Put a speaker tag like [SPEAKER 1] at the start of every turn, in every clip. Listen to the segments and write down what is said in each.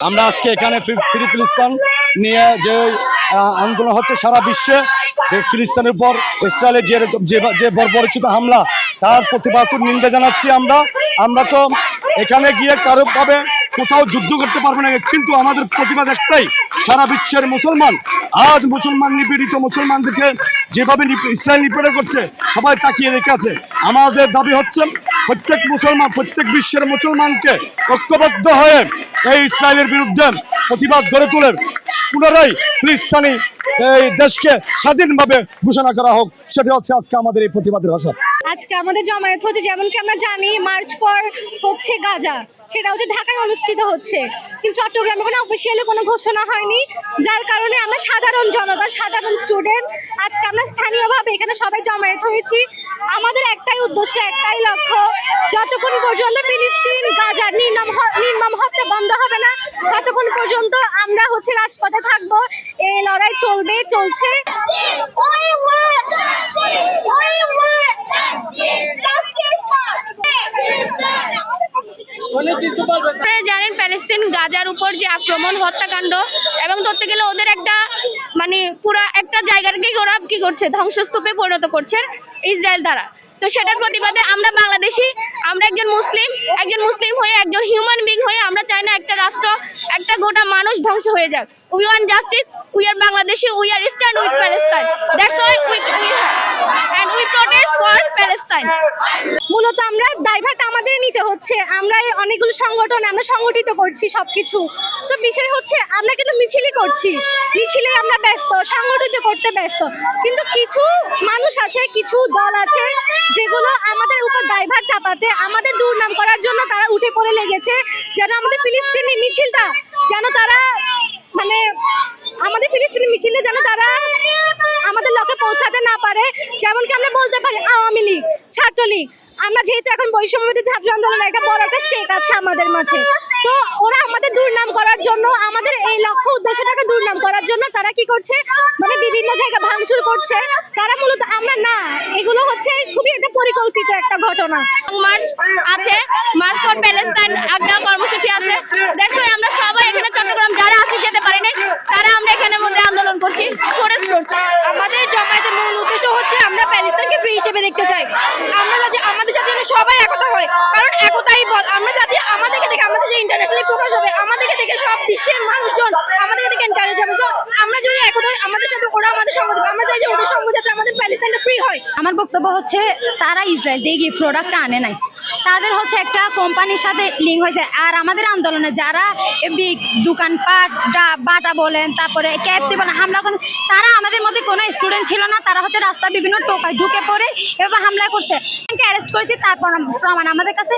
[SPEAKER 1] আমরা আজকে এখানে ফ্রি ফিলিস্তান নিয়ে যে আন্দোলন হচ্ছে সারা বিশ্বে ফিলিস্তানের উপর ইসরায়েলের যে যে বর্বরচিত হামলা, তার প্রতিবাদ নিন্দা জানাচ্ছি আমরা। আমরা তো এখানে গিয়ে কারও ভাবে কোথাও যুদ্ধ করতে পারব না। কিন্তু আমাদের প্রতিবাদ একটাই, সারা বিশ্বের মুসলমান, আজ মুসলমান নিপীড়িত মুসলমানদেরকে যেভাবে ইসরায়েল নিপীড়ন করছে, সবাই তাকিয়ে রেখে আছে। আমাদের দাবি হচ্ছে, প্রত্যেক মুসলমান, প্রত্যেক বিশ্বের মুসলমানকে ঐক্যবদ্ধ হয়ে এই ইসরায়েলের বিরুদ্ধে প্রতিবাদ গড়ে তোলে, পুনরায় ফিলিস্তানি এই দেশকে স্বাধীনভাবে ঘোষণা করা হোক। সেটা হচ্ছে আজকে আমাদের এই প্রতিবাদের ভাষা।
[SPEAKER 2] আজকে আমাদের জমায়েত হচ্ছে যেমন কি আমরা জানি মার্চ ফর হচ্ছে গাজা, সেটা হচ্ছে ঢাকায় অনুষ্ঠিত হচ্ছে। কিন্তু চট্টগ্রামে কোনো অফিসিয়ালি কোনো ঘোষণা হয়নি, যার কারণে আমরা সাধারণ জনতা, সাধারণ স্টুডেন্ট আজকে আমরা স্থানীয়ভাবে এখানে সবাই জমায়েত হয়েছি। আমাদের একটাই উদ্দেশ্য, একটাই লক্ষ্য, যতক্ষণ পর্যন্ত ফিলিস্তিন গাজার নির্মম নির্মম হত্যা বন্ধ হবে না, ততক্ষণ পর্যন্ত আমরা হচ্ছে রাজপথে থাকব। এই লড়াই চলবে, চলছে।
[SPEAKER 3] আপনারা জানেন প্যালেস্তিন গাজার উপর যে আক্রমণ, হত্যাকাণ্ড এবং ধরতে গেলে ওদের একটা মানে পুরা একটা জায়গাটাকেই ওরা কি করছে, ধ্বংসস্তূপে পরিণত করছে ইসরায়েল দ্বারা। তো সেটার প্রতিবাদে আমরা বাংলাদেশি, আমরা একজন মুসলিম একজন মুসলিম হয়ে, একজন হিউম্যান বিং হয়ে আমরা চাই না একটা রাষ্ট্র, একটা গোটা মানুষ ধ্বংস হয়ে যাক। We want justice we are Bangladeshi we are stand with Palestine that's why we
[SPEAKER 2] মূলত আমরা আমাদের নিতে হচ্ছে। আমরা অনেকগুলো সংগঠন, আমরা সংগঠিত করছি সবকিছু। তো বিষয় হচ্ছে, আমরা কিন্তু মিছিলই করছি। মিছিলে আমরা ব্যস্ত, সংগঠিত করতে ব্যস্ত। কিন্তু কিছু মানুষ আছে, কিছু দল আছে, যেগুলো আমাদের উপর দায়ভার চাপাতে, আমাদের দুর্নাম করার জন্য তারা উঠে পড়ে লেগেছে। যেন আমাদের ফিলিস্তিনি মিছিলটা যেন তারা ছাত্রলীগ আমরা যেহেতু এখন বৈষম্য বিরোধী ছাত্র আন্দোলন একটা বড় একটা স্টেট আছে আমাদের মাঝে। তো ওরা আমাদের দুর্নাম করার জন্য, আমাদের এই লক্ষ্য উদ্দেশ্যটাকে দুর্নাম করার জন্য তারা কি করছে? মানে বিভিন্ন জায়গায় ভাঙচুর করছে। তারা মূলত, আমরা না, এগুলো হচ্ছে খুবই একটা পরিকল্পিত একটা ঘটনা।
[SPEAKER 3] মার্চ আছে, মার্চ ফর প্যালেস্তাইন একটা কর্মসূচি আছে। ওয়াই আমরা সবাই এখানে চট্টগ্রাম যারা আসি যেতে পারিনি, তারা আমরা এখানের মধ্যে আন্দোলন করছি ফরেস্ট করছি।
[SPEAKER 4] আমাদের জমায়েতের মূল উদ্দেশ্য হচ্ছে আমরা ফ্রি হিসেবে দেখতে চাই। আমরা চাচ্ছি আমাদের সাথে যেন সবাই একতা হয়। কারণ একতাই বল। আমরা চাচ্ছি আমাদেরকে দেখে, আমাদের যে ইন্টারন্যাশনাল প্রকাশ হবে, আমাদেরকে দেখে সব বিশ্বের মানুষজন আমাদেরকে দেখে এনকারেজ হবে। তো আমরা যদি একতা আমাদের সাথে ওরা আমাদের সঙ্গ আমরা চাই যে ওদের সঙ্গ যাতে আমাদের প্যালেস্তাইনটা ফ্রি হয়।
[SPEAKER 2] আমার বক্তব্য হচ্ছে, তারা ইসরায়েল দিয়ে গিয়ে প্রোডাক্টটা আনে নাই। তাদের হচ্ছে একটা কোম্পানির সাথে লিঙ্ক হয়েছে। আর আমাদের আন্দোলনে যারা দোকানপাট বাটা বলেন, তারপরে ক্যাপসি বলেন, হামলা করেন, তারা আমাদের মধ্যে কোনো স্টুডেন্ট ছিল না। তারা হচ্ছে রাস্তায় বিভিন্ন টোকায় ঢুকে পড়ে এবার হামলা করছে। অ্যারেস্ট করেছি, তার প্রমাণ আমাদের কাছে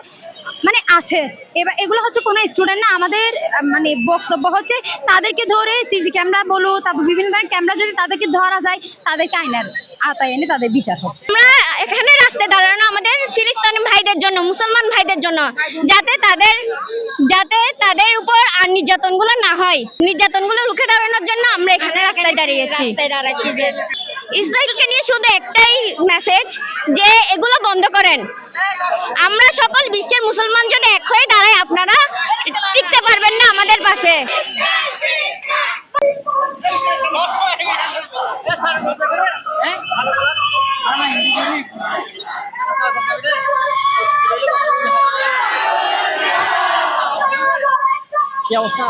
[SPEAKER 2] মানে আছে। এবার এগুলো হচ্ছে কোনো স্টুডেন্ট না, আমাদের মানে বক্তব্য হচ্ছে, তাদেরকে ধরে সিসি ক্যামেরা বলো তারপর বিভিন্ন ধরনের ক্যামেরা যদি তাদেরকে ধরা যায়, তাদেরকে আইনের আওতায় এনে তাদের বিচার হোক
[SPEAKER 3] আমরা এখানে রাস্তায় দাঁড়ানো আমাদের ফিলিস্তিনি ভাইদের জন্য মুসলমান ভাইদের জন্য যাতে তাদের যাতে তাদের উপর আর নির্যাতনগুলো না হয়। নির্যাতনগুলো রুখে দাঁড়ানোর জন্য আমরা এখানে রাস্তায় দাঁড়িয়েছি। ইসরায়েলকে নিয়ে শুধু একটাই মেসেজ যে এগুলো বন্ধ করেন। আমরা সকল বিশ্বের মুসলমান যদি এক হয়ে দাঁড়াই আপনারা টিকতে পারবেন না আমাদের পাশে।
[SPEAKER 5] কি অবস্থা?